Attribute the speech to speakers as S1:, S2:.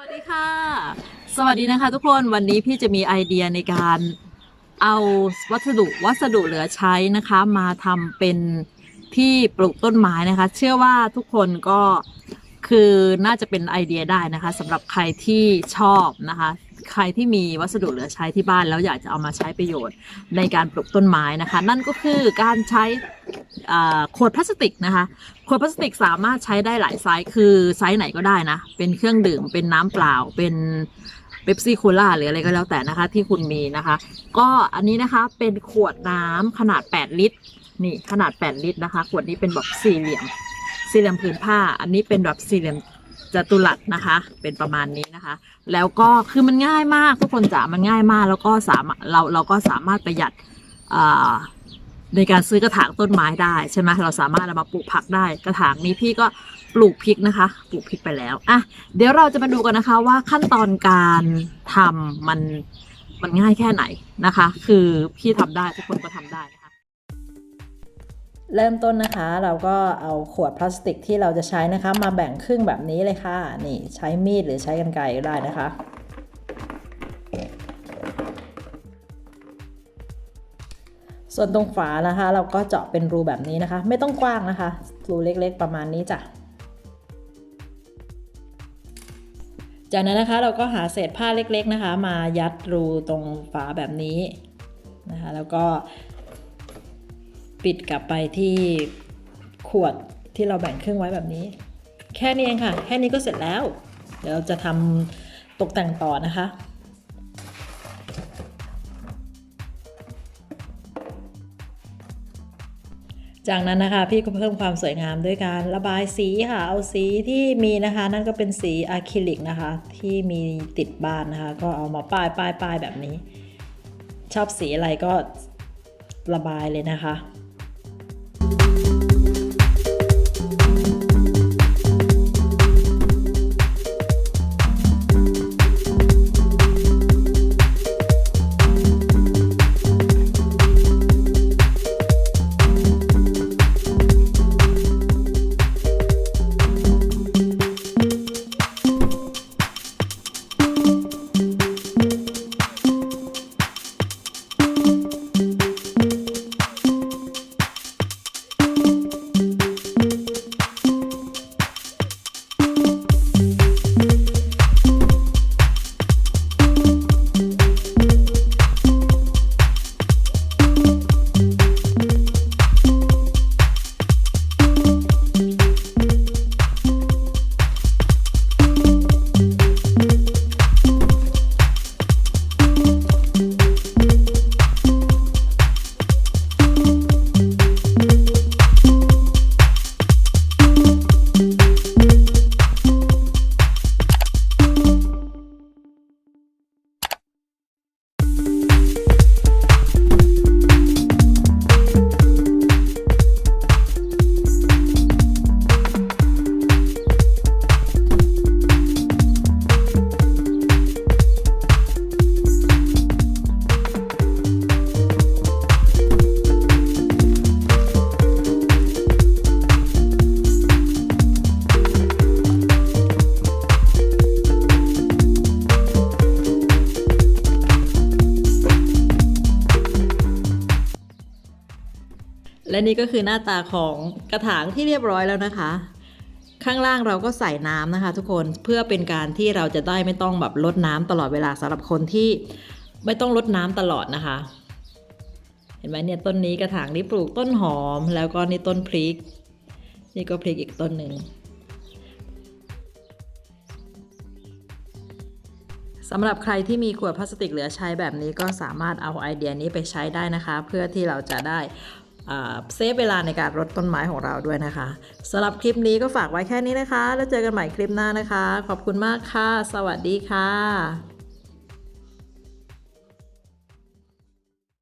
S1: วัสดีค่ะ สวัสดีนะคะทุกคนวันนี้พี่จะมีไอเดียในการเอาวัสดุวัสดุเหลือใช้นะคะ มาทำเป็นที่ปลูกต้นไม้นะคะ เชื่อว่าทุกคนก็คือน่าจะเป็นไอเดียได้นะคะสำหรับใครที่ชอบนะคะ ใครที่มีวัสดุเหลือใช้ที่บ้านแล้วอยากจะเอามาใช้ประโยชน์ในการปลูกต้นไม้นะคะ นั่นก็คือการใช้ขวดพลาสติกนะคะ ขวดพลาสติกสามารถใช้ได้หลายไซส์คือไซส์ไหนก็ได้นะ เป็นเครื่องดื่มเป็นน้ำเปล่าเป็นเบปซี่โคลาหรืออะไรก็แล้วแต่นะคะที่คุณมีนะคะ ก็อันนี้นะคะเป็นขวดน้ำขนาด 8 ลิตรนี่ขนาด 8 ลิตรนะคะ ขวดนี้เป็นแบบสี่เหลี่ยม สี่เหลี่ยมผืนผ้า อันนี้เป็นแบบสี่เหลี่ยม จตุรัสนะคะ เป็นประมาณนี้นะคะ แล้วก็คือมันง่ายมากทุกคนจ๋ามันง่ายมาก แล้วก็สามารถเราเราก็สามารถประหยัดในการซื้อกระถางต้นไม้ได้ใช่ไหมเราสามารถเอามาปลูกผักได้ กระถางนี้พี่ก็ปลูกพริกนะคะ ปลูกพริกไปแล้วอะเดี๋ยวเราจะมาดูกันนะคะว่าขั้นตอนการทำมันมันง่ายแค่ไหนนะคะ คือพี่ทำได้ทุกคนก็ทำได้
S2: เริ่มต้นนะคะ เราก็เอาขวดพลาสติกที่เราจะใช้นะคะ มาแบ่งครึ่งแบบนี้เลยค่ะ นี่ใช้มีดหรือใช้กรรไกรก็ได้นะคะ ส่วนตรงฝานะคะ เราก็เจาะเป็นรูแบบนี้นะคะ ไม่ต้องกว้างนะคะ รูเล็กๆประมาณนี้จ้ะจากนั้นนะคะเราก็หาเศษผ้าเล็กๆนะคะ มายัดรูตรงฝาแบบนี้นะคะ แล้วก็ ปิดกลับไปที่ขวดที่เราแบ่งครึ่งไว้แบบนี้ แค่นี้เองค่ะ แค่นี้ก็เสร็จแล้ว เดี๋ยวเราจะทำตกแต่งต่อนะคะจากนั้นนะคะพี่ก็เพิ่มความสวยงามด้วยการระบายสีค่ะ เอาสีที่มีนะคะ นั่นก็เป็นสีอะคริลิกนะคะ ที่มีติดบ้านนะคะ ก็เอามาป้ายป้ายป้ายแบบนี้ ชอบสีอะไรก็ระบายเลยนะคะ และนี่ก็คือหน้าตาของกระถางที่เรียบร้อยแล้วนะคะ ข้างล่างเราก็ใส่น้ำนะคะ ทุกคนเพื่อเป็นการที่เราจะได้ไม่ต้องแบบลดน้ำตลอดเวลาสำหรับคนที่ไม่ต้องลดน้ำตลอดนะคะ เห็นไหมเนี่ยต้นนี้กระถางนี้ปลูกต้นหอม แล้วก็นี่ต้นพริก นี่ก็พริกอีกต้นหนึ่งสำหรับใครที่มีขวดพลาสติกเหลือใช้แบบนี้ก็สามารถเอาไอเดียนี้ไปใช้ได้นะคะ เพื่อที่เราจะได้ เซฟเวลาในการรดต้นไม้ของเราด้วยนะคะสำหรับคลิปนี้ก็ฝากไว้แค่นี้นะคะ แล้วเจอกันใหม่คลิปหน้านะคะ ขอบคุณมากค่ะ สวัสดีค่ะ